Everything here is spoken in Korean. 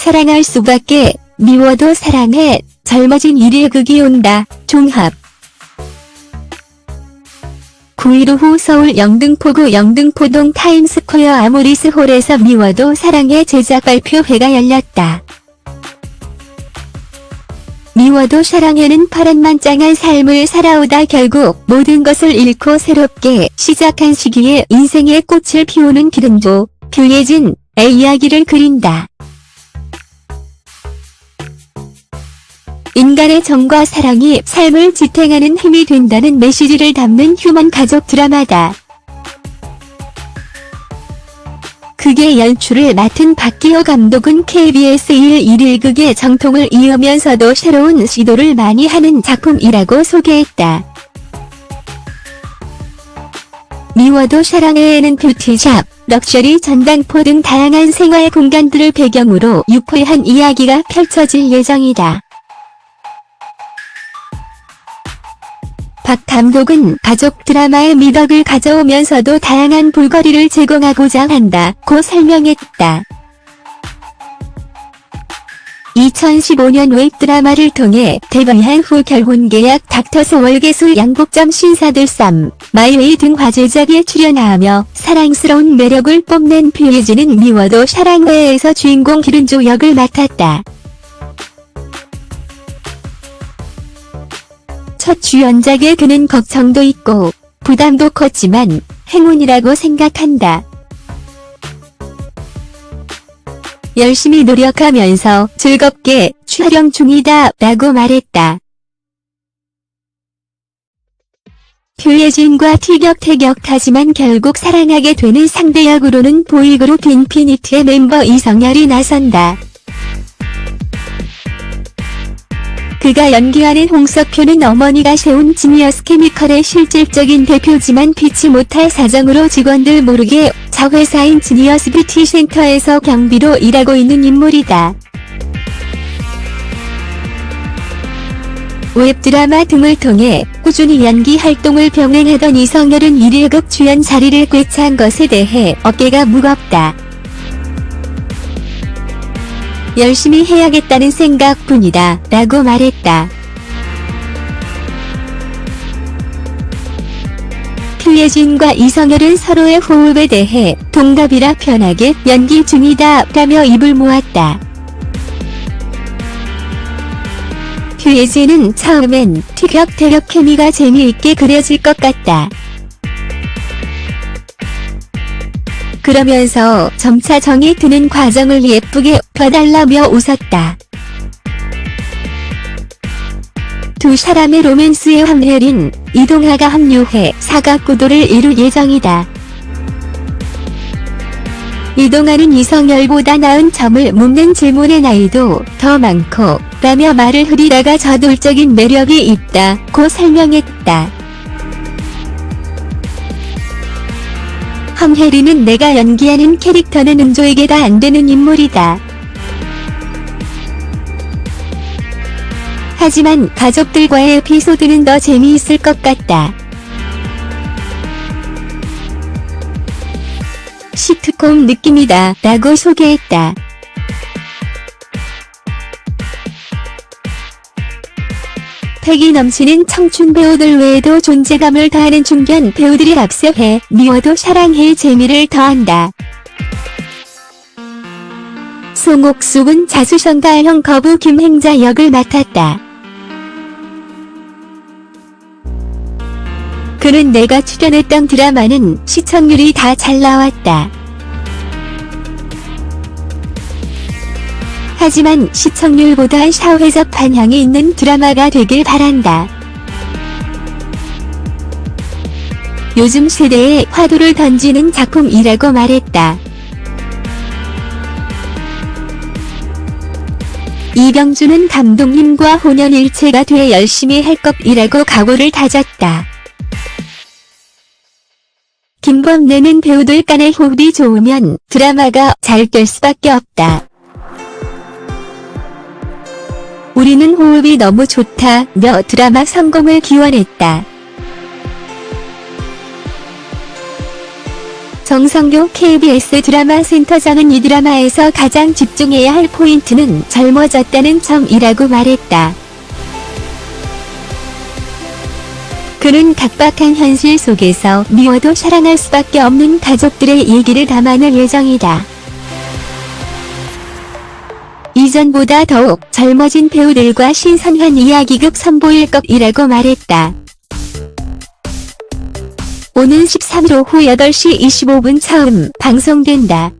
사랑할 수밖에 미워도 사랑해 젊어진 일일 극이 온다 종합 9일 오후 서울 영등포구 영등포동 타임스퀘어 아모리스 홀에서 미워도 사랑해 제작 발표회가 열렸다. 미워도 사랑해는 파란만장한 삶을 살아오다 결국 모든 것을 잃고 새롭게 시작한 시기에 인생의 꽃을 피우는 기른조, 규예진의 이야기를 그린다. 인간의 정과 사랑이 삶을 지탱하는 힘이 된다는 메시지를 담는 휴먼 가족 드라마다. 극의 연출을 맡은 박기호 감독은 KBS 1 1일극의 정통을 이으면서도 새로운 시도를 많이 하는 작품이라고 소개했다. 미워도 사랑해에는 뷰티샵, 럭셔리 전당포 등 다양한 생활 공간들을 배경으로 유쾌한 이야기가 펼쳐질 예정이다. 박 감독은 가족 드라마의 미덕을 가져오면서도 다양한 볼거리를 제공하고자 한다고 설명했다. 2015년 웹드라마를 통해 데뷔한 후 결혼 계약 닥터스 월계술 양복점 신사들 쌈, 마이웨이 등 화제작에 출연하며 사랑스러운 매력을 뽐낸 퓨예진은 미워도 사랑회에서 주인공 기른조 역을 맡았다. 첫 주연작에 그는 걱정도 있고 부담도 컸지만 행운이라고 생각한다. 열심히 노력하면서 즐겁게 촬영 중이다 라고 말했다. 표예진과 티격태격하지만 결국 사랑하게 되는 상대 역으로는 보이그룹 인피니트의 멤버 이성열이 나선다. 그가 연기하는 홍석표는 어머니가 세운 지니어스 케미컬의 실질적인 대표지만 피치 못할 사정으로 직원들 모르게 자회사인 지니어스 뷰티 센터에서 경비로 일하고 있는 인물이다. 웹드라마 등을 통해 꾸준히 연기 활동을 병행하던 이성열은 1일극 주연 자리를 꿰찬 것에 대해 어깨가 무겁다. 열심히 해야겠다는 생각뿐이다 라고 말했다. 표예진과 이성열은 서로의 호흡에 대해 동갑이라 편하게 연기 중이다 라며 입을 모았다. 표예진은 처음엔 티격태격 케미가 재미있게 그려질 것 같다. 그러면서 점차 정이 드는 과정을 예쁘게 봐달라며 웃었다. 두 사람의 로맨스의 황혜린, 이동하가 합류해 사각구도를 이룰 예정이다. 이동하는 이성열보다 나은 점을 묻는 질문의 나이도 더 많고 라며 말을 흐리다가 저돌적인 매력이 있다고 설명했다. 황혜리는 내가 연기하는 캐릭터는 은조에게 다 안되는 인물이다. 하지만 가족들과의 에피소드는 더 재미있을 것 같다. 시트콤 느낌이다 라고 소개했다. 패기 넘치는 청춘 배우들 외에도 존재감을 더하는 중견 배우들이 합세해 미워도 사랑해의 재미를 더한다. 송옥숙은 자수성가형 거부 김행자 역을 맡았다. 그는 내가 출연했던 드라마는 시청률이 다 잘 나왔다. 하지만 시청률보다 사회적 반향이 있는 드라마가 되길 바란다. 요즘 세대에 화두를 던지는 작품이라고 말했다. 이병주는 감독님과 혼연일체가 돼 열심히 할 것이라고 각오를 다졌다. 김범래는 배우들 간의 호흡이 좋으면 드라마가 잘 될 수밖에 없다. 우리는 호흡이 너무 좋다며 드라마 성공을 기원했다. 정성교 KBS 드라마 센터장은 이 드라마에서 가장 집중해야 할 포인트는 젊어졌다는 점이라고 말했다. 그는 각박한 현실 속에서 미워도 사랑할 수밖에 없는 가족들의 얘기를 담아낼 예정이다. 이전보다 더욱 젊어진 배우들과 신선한 이야기급 선보일 것이라고 말했다. 오는 13일 오후 8시 25분 처음 방송된다.